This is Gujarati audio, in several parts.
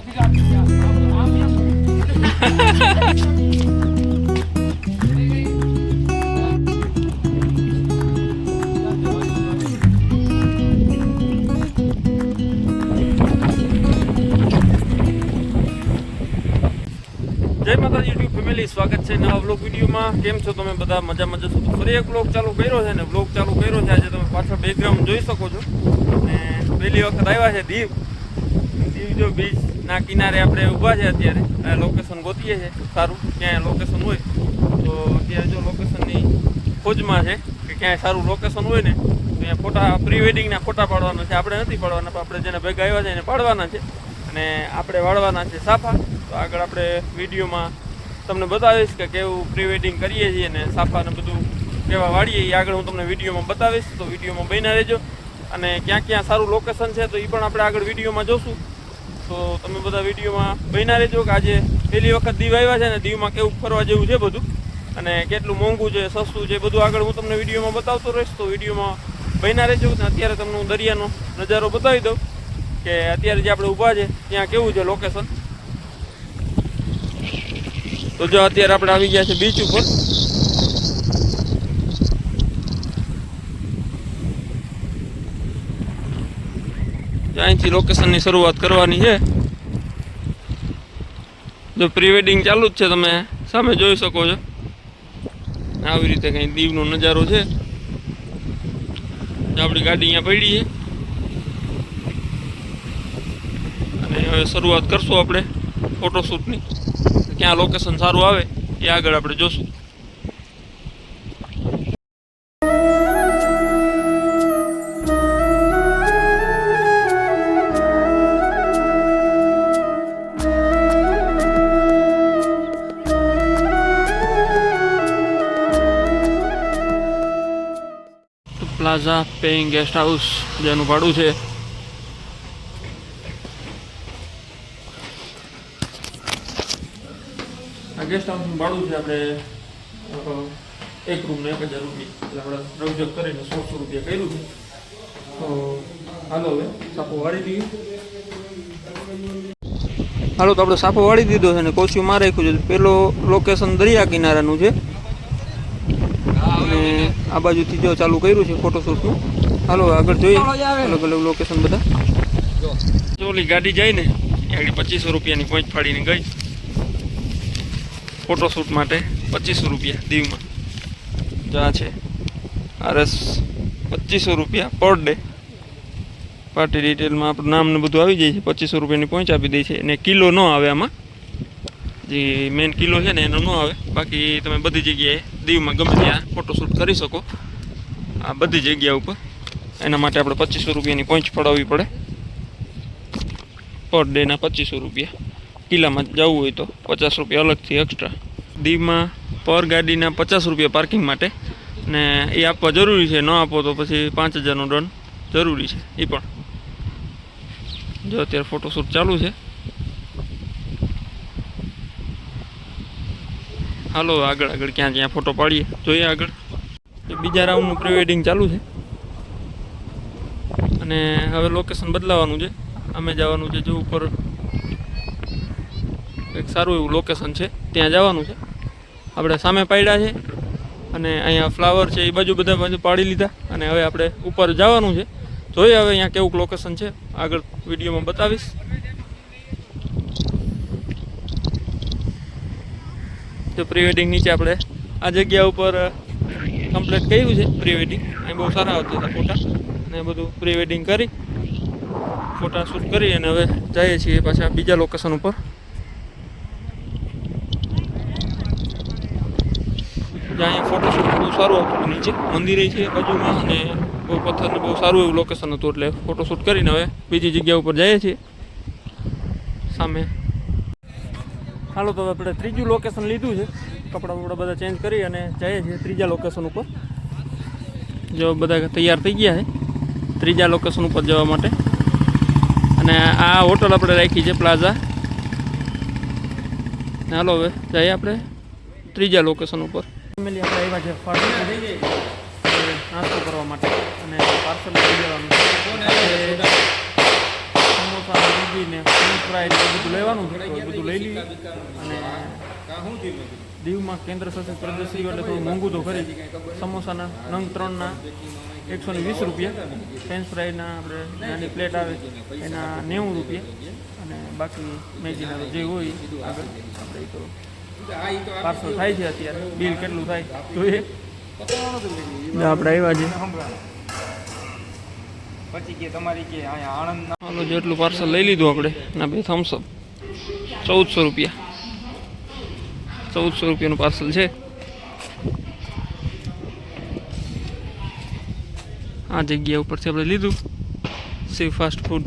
જય માતા યુટ્યુબ ફેમિલી સ્વાગત છે નવા બ્લોગ વિડીયોમાં. કેમ છો તમે બધા? મજા મજા છો તો ફરી એક બ્લોગ ચાલુ કર્યો છે ને બ્લોગ ચાલુ કર્યો છે. આજે તમે પાછળ બેકગ્રાઉન્ડ જોઈ શકો છો. અને પહેલી વખત આવ્યા છે દીવ. દીવ જો બીચના કિનારે આપણે ઊભા છે અત્યારે. લોકેશન ગોતીએ છે, સારું. ક્યાંય લોકેશન હોય, તો અત્યારે જો લોકેશનની ખોજમાં છે, કે ક્યાંય સારું લોકેશન હોય ને, તો અહીંયા ફોટા પ્રી વેડિંગના ફોટા પાડવાના છે. આપણે નથી પાડવાના, પણ આપણે જેને ભેગા આવ્યા છે એને પાડવાના છે. અને આપણે વાળવાના છે સાફા. તો આગળ આપણે વિડીયોમાં તમને બતાવીશ કે કેવું પ્રી વેડિંગ કરીએ છીએ અને સાફાને બધું કેવા વાળીએ એ આગળ હું તમને વિડીયોમાં બતાવીશ, તો વિડીયોમાં બન્યા રહેજો. અને ક્યાં ક્યાં સારું લોકેશન છે, તો એ પણ આપણે આગળ વિડીયોમાં જોશું. તો તમે બધા વિડીયોમાં બન્યા રહેજો કે આજે પહેલી વખત દીવ આવ્યા છે ને, દીવમાં કેવું ફરવા જેવું છે બધું. અને કેટલું મોંઘું છે, સસ્તું છે, બધું આગળ હું તમને વિડીયોમાં બતાવતો રહીશ. તો વિડીયોમાં બન્યા રહેજો ને, અત્યારે તમને હું દરિયાનો નજારો બતાવી દઉં કે અત્યારે જે આપણે ઊભા છે, ત્યાં કેવું છે લોકેશન તો જો અત્યારે આપણે આવી ગયા છે બીચ ઉપર. જો અહીંથી લોકેશનની શરૂઆત કરવાની છે. જો પ્રી વેડિંગ ચાલુ જ છે, તમે સામે જોઈ શકો છો. આવી રીતે કંઈ દીવનો નજારો છે. આપણી ગાડી અહીંયા પડી છે. અને હવે શરૂઆત કરશું આપણે ફોટોશૂટની ક્યાં લોકેશન સારું આવે એ આગળ આપણે જોશું. પ્લાઝા પેઇંગ ગેસ્ટ હાઉસ જેનું ભાડું છે. આ ગેસ્ટ હાઉસનું ભાડું છે આપણે એક રૂમનું એક હજાર રૂપિયા. એટલે આપણે રવજક કરીને સોળસો રૂપિયા કર્યું છે. તો હાલો હવે, સાપો વાળી દઈએ. હાલો તો આપણે સાપો વાળી દીધો છે અને કોચ્યું મારે રાખ્યું છે. પેલો લોકેશન દરિયા કિનારાનું છે. અને આ બાજુથી જો ચાલુ કર્યું છે ફોટોશૂટનું હાલો, આગળ જોઈએ. અલગ અલગ લોકેશન બધા. ઓલી ગાડી જાય ને આગળ પચીસો રૂપિયાની પોઈન્ટ ફાડીને ગઈ. ફોટોશૂટ માટે પચીસો રૂપિયા દીવમાં. જો આ છે. આરએસ પચીસો રૂપિયા પર ડે પાર્ટી ડિટેલમાં આપણું નામ ને બધું આવી જાય છે. પચીસો રૂપિયાની પોઈન્ટ આપી દે છે. અને કિલો ન આવે આમાં. જે મેઇન કિલો છે ને, એનો ન આવે. બાકી તમે બધી જગ્યાએ દીવમાં ગમે ત્યાં ફોટોશૂટ કરી શકો. આ બધી જગ્યા ઉપર. એના માટે આપણે પચીસો રૂપિયાની પહોંચ પડાવવી પડે. પર ડેના પચીસો રૂપિયા. કિલ્લામાં જવું હોય તો પચાસ રૂપિયા અલગથી એક્સ્ટ્રા દીવમાં પર ગાડીના પચાસ રૂપિયા પાર્કિંગ માટે. ને એ આપવા જરૂરી છે, ન આપો તો પછી પાંચ હજારનો દંડ જરૂરી છે. એ પણ. જો અત્યારે ફોટોશૂટ ચાલુ છે. હાલો, આગળ આગળ, ક્યાં ક્યાં ફોટો પાડીએ? જોઈએ આગળ. બીજા રાઉન્ડનું પ્રી વેડિંગ ચાલુ છે. અને હવે લોકેશન બદલાવાનું છે. અમે જવાનું છે જો ઉપર. એક સારું એવું લોકેશન છે. ત્યાં જવાનું છે. આપણે સામે પાડ્યા છે. અને અહીંયા ફ્લાવર છે, એ બાજુ બધા બાજુ પાડી લીધા. અને હવે આપણે ઉપર જવાનું છે. જોઈએ હવે અહીંયા કેવું લોકેશન છે. આગળ વિડીયોમાં બતાવીશ. તો પ્રી વેડિંગ નીચે આપણે. આ જગ્યા ઉપર કમ્પ્લીટ કર્યું છે પ્રી વેડિંગ અહીં બહુ સારા આવતા હતા ફોટા. અને બધું પ્રી વેડિંગ કરી, ફોટા શૂટ કરી અને હવે જઈએ છીએ પાછા બીજા લોકેશન ઉપર. જ્યાં ફોટોશૂટ બહુ સારું હતું નીચે. મંદિરે છે બાજુમાં અને બહુ પથ્થરને બહુ સારું એવું લોકેશન હતું એટલે ફોટોશૂટ કરીને હવે બીજી જગ્યા ઉપર જઈએ છીએ. સામે હાલો, તો આપણે ત્રીજું લોકેશન લીધું છે. કપડાં બપડા બધા ચેન્જ કરી અને જઈએ છીએ ત્રીજા લોકેશન ઉપર. જો બધા તૈયાર થઈ ગયા છે. ત્રીજા લોકેશન ઉપર જવા માટે. અને આ હોટલ આપણે રાખી છે પ્લાઝા હાલો, હવે જઈએ આપણે ત્રીજા લોકેશન ઉપર. ફેમિલી આપણે આવ્યા છે પાર્સલ નાસ્તો કરવા માટે. અને પાર્સલ લઈ જવાનું સમોસા સમોસા ફ્રાય ને બધું લેવાનું છે એ બધું લઈ લઈએ. અને દીવમાં કેન્દ્ર શાસિત પ્રદેશ એટલે થોડું મોંઘું તો ખરી. સમોસાના નંગ ત્રણના એકસો ને વીસ રૂપિયા. ફ્રેન્ચ ફ્રાઈના આપણે નાની પ્લેટ આવે, એના નેવું રૂપિયા. અને બાકી મેગીના જે હોય આગળ આપણે એ તો પાર્સલ થાય છે અત્યારે. બિલ કેટલું થાય? જોઈએ. આપણે આવ્યા છે પછી કે તમારી કે અહીંયા આણંદ હાલો જેટલું પાર્સલ લઈ લીધું આપણે, ના બે થમ્સઅપ ચૌદસો રૂપિયા. ચૌદસો રૂપિયાનું પાર્સલ છે. આ જગ્યા ઉપરથી આપણે લીધું. શિવ ફાસ્ટ ફૂડ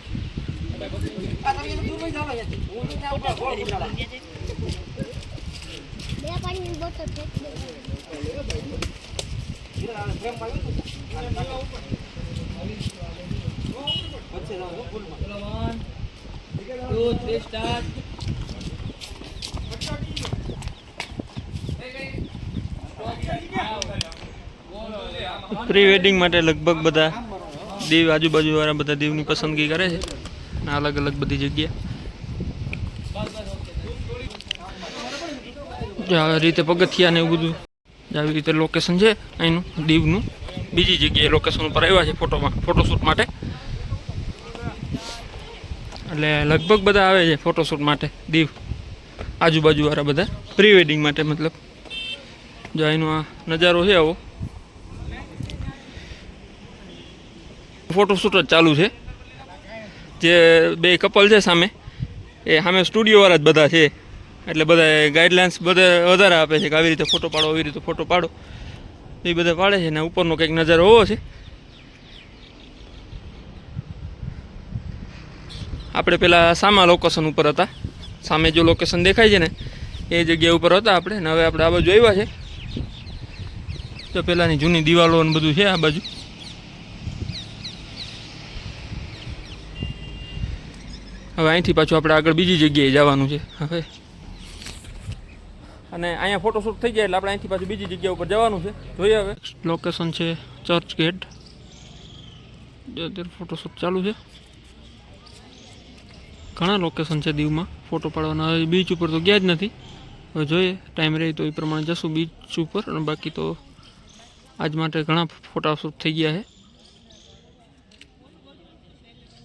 બે. પ્રી વેડિંગ માટે લગભગ બધા દીવ આજુબાજુ વાળા બધા દીવની પસંદગી કરે છે અલગ અલગ બધી જગ્યા રીતે પગથિયા ને એવું બધું આવી રીતે લોકેશન છે, અહીંનું, દીવનું. બીજી જગ્યાએ લોકેશન ઉપર આવ્યા છે ફોટોમાં ફોટોશૂટ માટે. એટલે લગભગ બધા આવે છે ફોટોશૂટ માટે, દીવ. આજુબાજુવાળા બધા. પ્રી વેડિંગ માટે મતલબ. જો અહીંનો આ નજારો છે આવો. ફોટોશૂટ જ ચાલુ છે. જે બે કપલ છે સામે, એ સામે સ્ટુડિયોવાળા જ બધા છે. એટલે બધા ગાઈડલાઇન્સ બધા વધારે આપે છે કે આવી રીતે ફોટો પાડો, આવી રીતે ફોટો પાડો. એ બધા પાડે છે ને ઉપરનો કંઈક નજારો હોવો છે. આપણે પેલા સામા લોકેશન ઉપર હતા. સામે જો લોકેશન દેખાય છે ને, એ જગ્યા ઉપર હતા આપણે ને હવે આપણે આ બાજુ આવ્યા છે. તો પેલાની જૂની દિવાલો ને બધું છે આ બાજુ. હવે અહીંથી પાછું આપણે આગળ બીજી જગ્યાએ જવાનું છે. હવે અને અહીંયા ફોટોશૂટ થઈ જાય એટલે આપણે અહીંથી પાછું બીજી જગ્યા ઉપર જવાનું છે. જોઈએ હવે. લોકેશન છે ચર્ચ ગેટ અત્યારે ફોટોશૂટ ચાલુ છે. ઘણા લોકેશન છે દીવમાં ફોટો પાડવાના. હવે બીચ ઉપર તો ગયા જ નથી. હવે જોઈએ ટાઈમ રહે તો એ પ્રમાણે જશું બીચ ઉપર અને બાકી તો આજ માટે ઘણા ફોટોશૂટ થઈ ગયા છે.